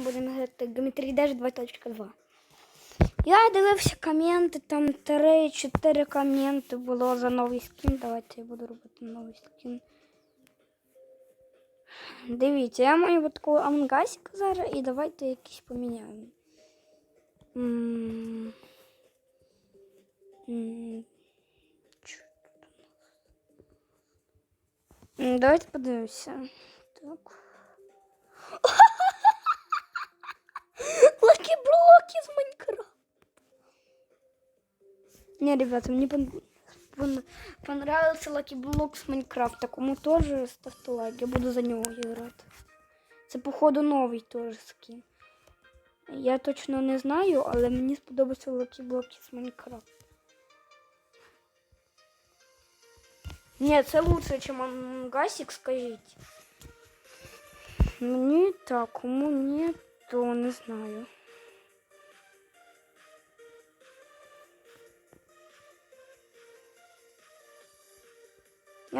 ми будемо грати Geometry Dash 2.2. Я дивився коменти, там 3-4 коменти було за новий скін. Давайте я буду робити новий скін. Дивіться, я маю от такого амангасика зараз і давайте якийсь поміняємо. М? М, Давайте подивимося. Так. Лаки блоки з Майнкрафта. Не, ребята, мне пон- пон- понравился Лаки Блок с Майнкрафта. Кому тоже ставьте лайк, я буду за него играть. Це, походу, новий теж скін. Я точно не знаю, але мені сподобався Лакі Блоки з Майнкрафта. Ні, це лучше, ніж Амангасик, скажіть. Мені так, кому ні, то не знаю.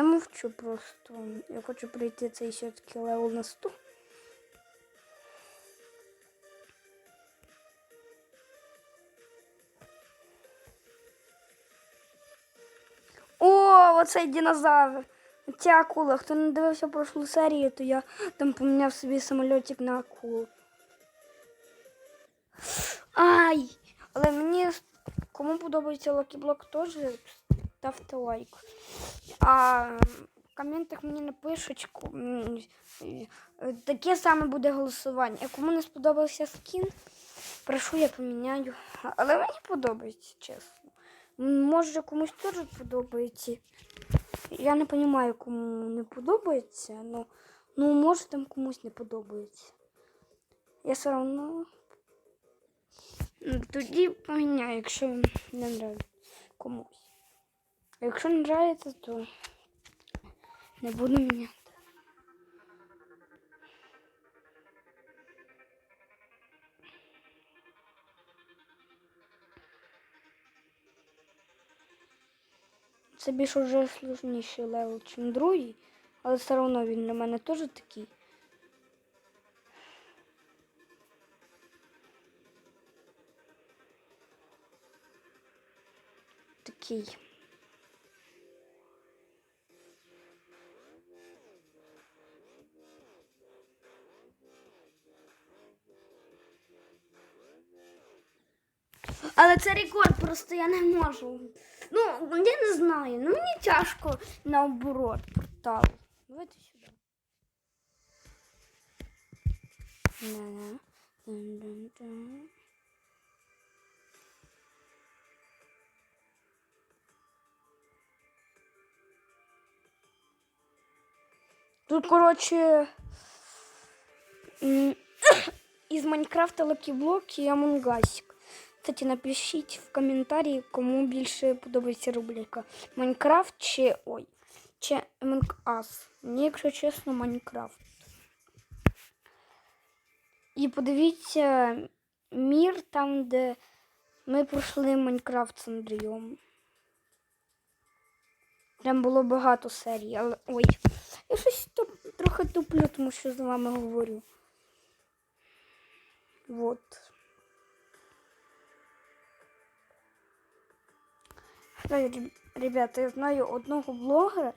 Я мовчу просто. Я хочу пройти цей все-таки левел на 100. О, оцей динозавр. Ця акула. Хто не дивився прошлу серію, то я там поміняв собі самольотик на акулу. Ай! Але мені кому подобається Локі Блок теж ставте лайк. А в коментах мені напишуть, е, таке саме буде голосування. Кому не сподобався скін, прошу я поміняю. Але мені подобається, чесно. Може комусь теж подобається. Я не розумію, кому не подобається, але ну, може там комусь не подобається. Я все одно тоді поміняю, якщо не нравиться комусь. Якщо не нравиться, то не буду міняти. Це більш уже сложніший левел, ніж другий, але все одно він для мене теж такий. Такий. Але це рекорд, просто я не можу. Ну, я не знаю. Ну мені тяжко наоборот портал. Давайте сюди. Тут, коротше, із Майнкрафта Lucky Block і Амонгасик. Кстати, напишіть в коментарі, кому більше подобається рубрика. Майнкрафт чи. Ой. Чи Us. Мені, якщо чесно, Майнкрафт. І подивіться мір там, де ми пройшли Майнкрафт з Андрієм. Там було багато серій, але. Ой. Я щось туп- трохи туплю, тому що з вами говорю. Вот. Ребята, я знаю одного блогера,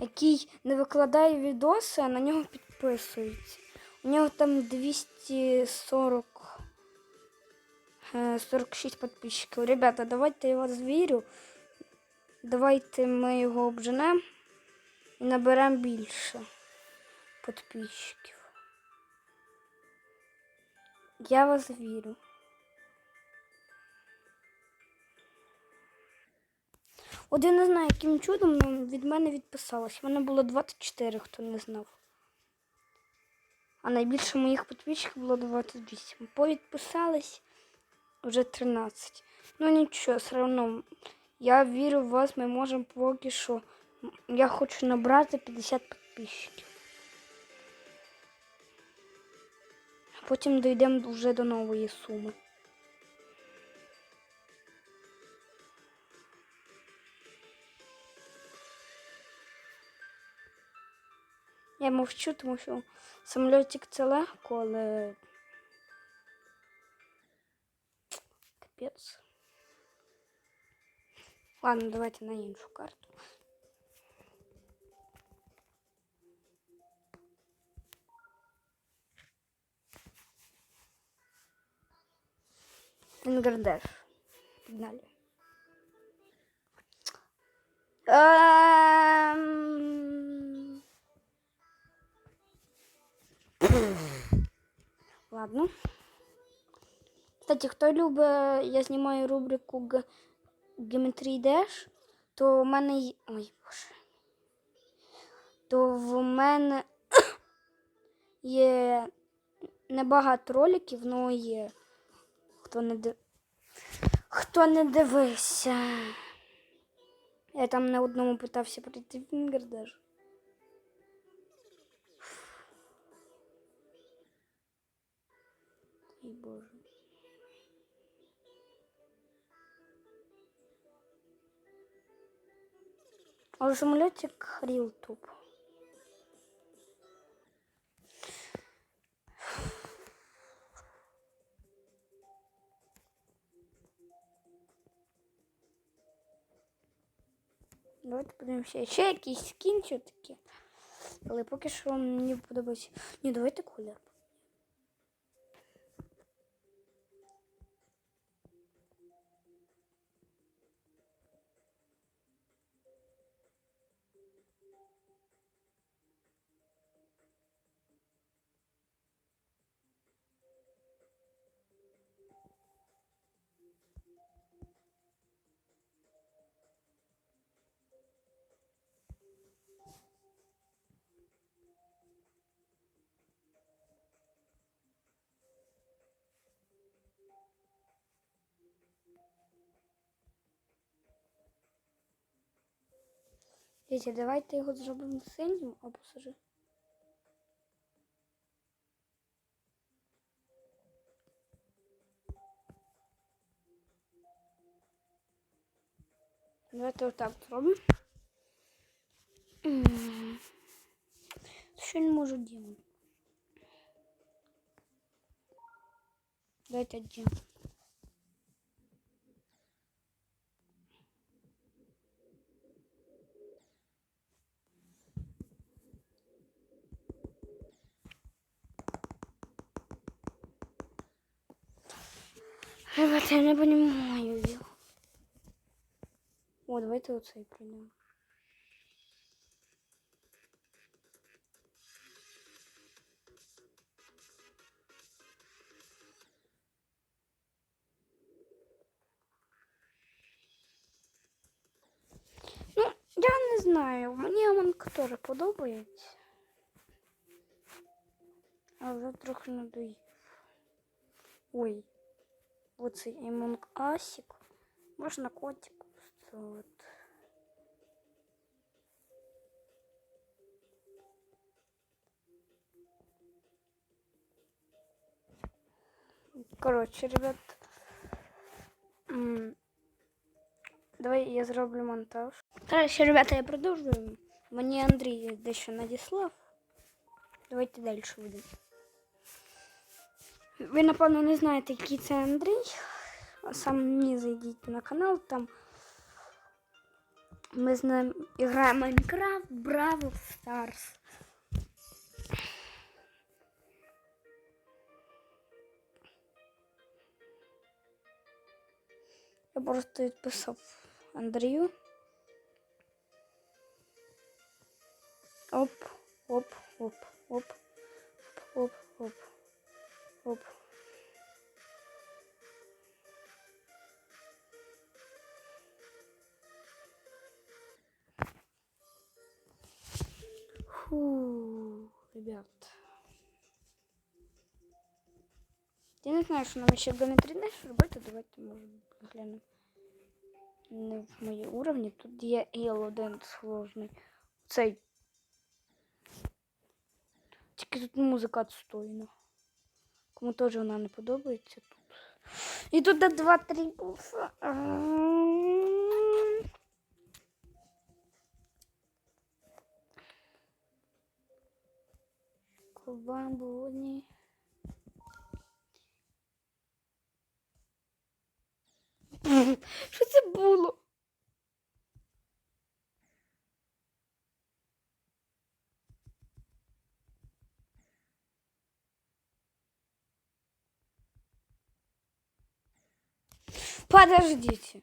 який не викладає відоси, а на нього підписується. У нього там 240 е, 46 підписчиків. Ребята, давайте я вас вірю. Давайте ми його обженемо і наберемо більше підписчиків. Я вас вірю. Я не знаю, яким чудом від мене відписалось. У мене було 24, хто не знав. А найбільше моїх підписчиків було 28. Повідписались вже 13. Ну нічого, все одно. Я вірю в вас, ми можемо поки що. Я хочу набрати 50 підписчиків. Потім дійдемо вже до нової суми. Я мовчу, тому що самольотик це легко, але капець. Ладно, давайте на іншу карту. Ингардеш. Погнали. А -а -а! Кстати, хто любить, я знімаю рубрику Г... Geometry Dash, то в мене є... Ой, боже. То в мене є небагато роликів, але є. Хто не див... Хто не дивився. Я там на одному питався прийти в даже. А самолетик рил туп. Давайте подивимося. Ще все-таки. Але поки що мені подобається. Ні, давайте колір. Дивіться, давайте його зробимо синім або сажи. Давайте отак зробимо. Що не можу делать? Давайте один. Я не понимаю. О, давайте оцей прийдемо. Ну, я не знаю. Мені Амонг теж подобається. А вже трохи надоїв. Ой. Оцей Among Асік. Можна котик. От. Коротше, ребят. м, Давай я зроблю монтаж. Коротше, ребята, я продовжую. Мені Андрій дещо надіслав. Давайте далі будемо. Ви, напевно, не знаєте, який це Андрій. Сам мені зайдіть на канал, там ми з ним граємо Майнкрафт, Бравл Старс. Я просто відписав Андрію. Оп, оп, оп, оп, оп. Фу, ребят. Я не знаю, що нам ще геометрі Dash робити. Давайте може глянемо. Не в мої уровні. Тут є L1 сложний. Цей. Тільки тут музика відстойна. Кому теж вона не подобається тут. І тут до 2-3 буфа. Бамбуні. Подождите.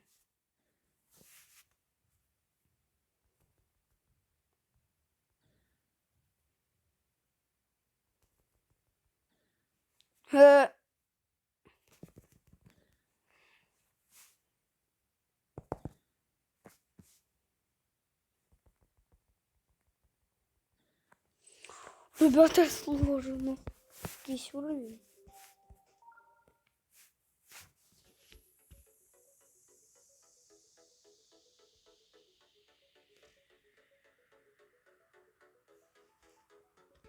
Э, Ребята, сложно. Якийсь уровень.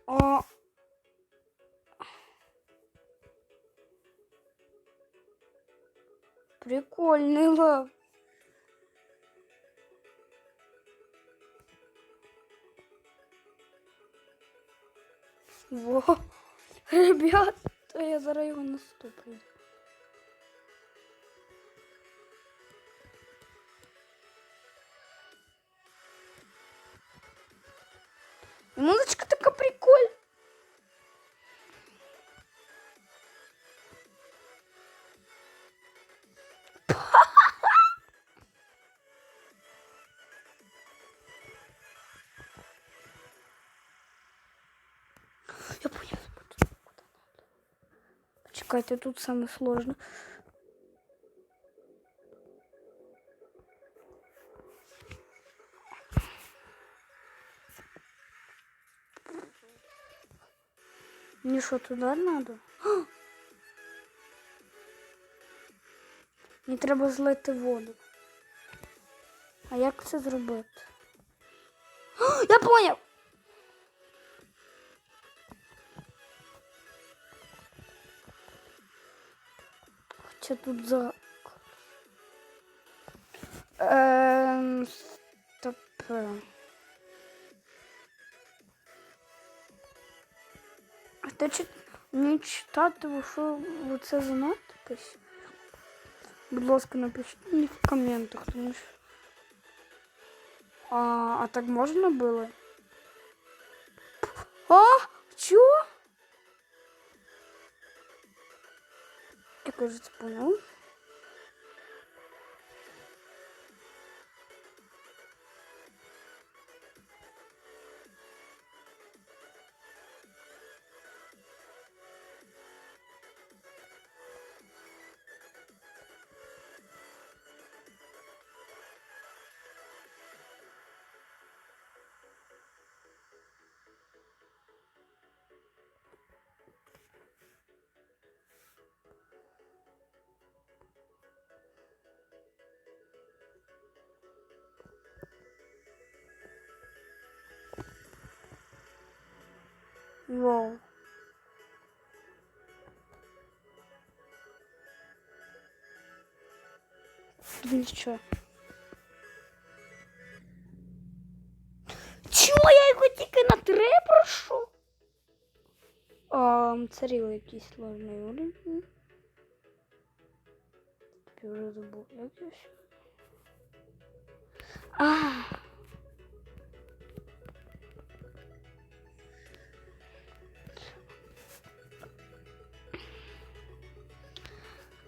А... Прикольный лав. Во, ребята, я зараз його наступлю. Музычка такая прикольная. Я понял. Почекайте, тут самое сложное. Что, туда надо? Мені треба злити воду. А як це зробити? Я поняв! Хоча тут за. Ви що це за надпись? Будь ласка, напишіть в коментах, тому що. А, а так можна було? А, чё? Я, кажется, понял. Блин, что? Чого я його тільки на три прошу? А, царів якийсь сложний уровень. Я вже забув, як я ще. А.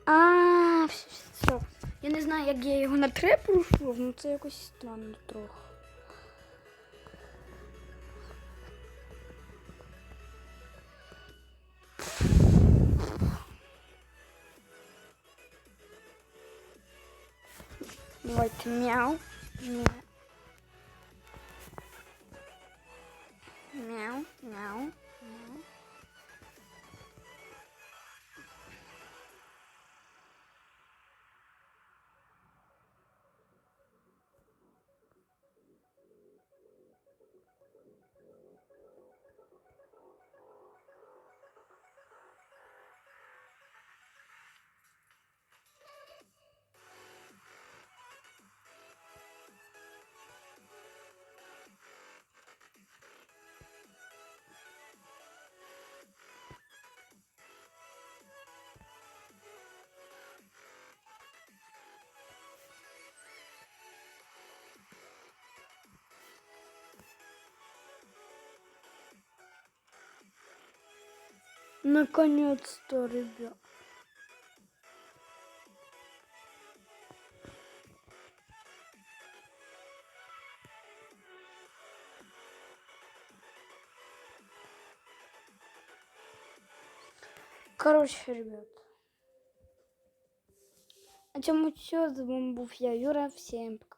А, все. Я не знаю, як я його на три пройшов, ну це якось странно трохи. Давайте. Мяу. Мяу, Наконец-то, ребят. Короче, ребят. А тему все, с вами я, Юра. Всем пока.